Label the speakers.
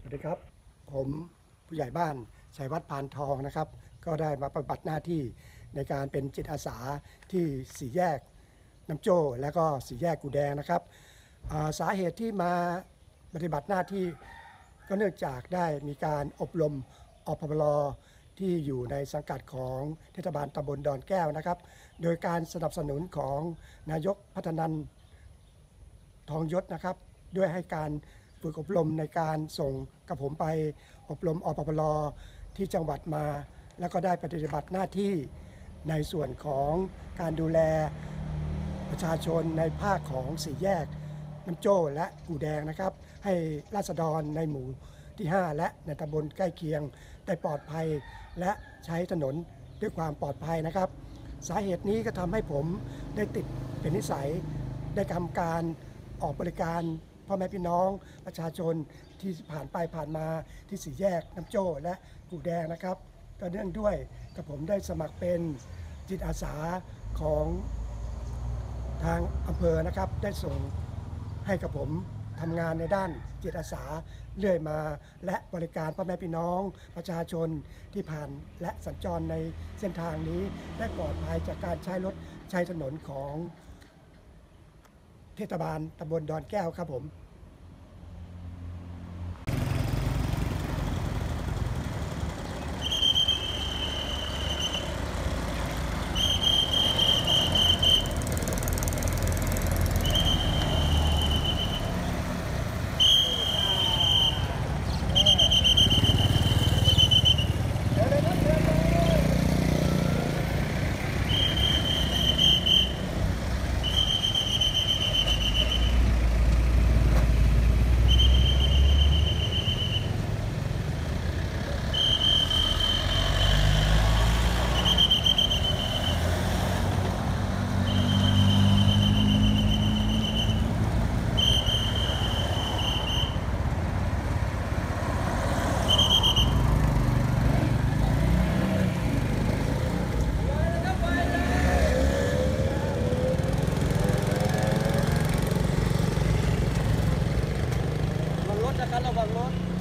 Speaker 1: สวัสดีครับ ผมผู้ใหญ่บ้านชัยวัฒน์พานทองนะครับ ก็ได้มาปฏิบัติหน้าที่ในการเป็นจิตอาสาที่สี่แยกน้ำโจ้ และก็สี่แยกกูแดงนะครับอ่าสาเหตุที่มาปฏิบัติหน้าที่ ก็เนื่องจากได้มีการอบรมอพบลที่อยู่ในสังกัดของเทศบาลตำบลดอนแก้วนะครับ โดยการสนับสนุนของนายกพัฒนันทองยศนะครับ ด้วยให้การ ฝึกอบรมในการส่งกับผมไปอบรมอปปลที่จังหวัดมา แล้วก็ได้ปฏิบัติหน้าที่ในส่วนของการดูแลประชาชนในภาคของสี่แยกน้ำโจ้และกูแดงนะครับ ให้ราษฎรในหมู่ที่ 5 และในตำบลใกล้เคียงได้ปลอดภัย และใช้ถนนด้วยความปลอดภัยนะครับ สาเหตุนี้ก็ทำให้ผมได้ติดเป็นนิสัยได้ทำการออกบริการ พ่อแม่พี่น้องประชาชนที่ผ่านไปผ่านมาที่สี่แยกน้ำโจ้และกูแดงนะครับก็เนื่องด้วยกับผมได้สมัครเป็นจิตอาสาของทางอำเภอนะครับได้ส่งให้กับผมทำงานในด้านจิตอาสาเรื่อยมา และบริการพ่อแม่พี่น้องประชาชนที่ผ่านและสัญจรในเส้นทางนี้ ได้ปลอดภัยจากการใช้รถใช้ถนนของ เทศบาลตำบลดอนแก้วครับผม
Speaker 2: ระ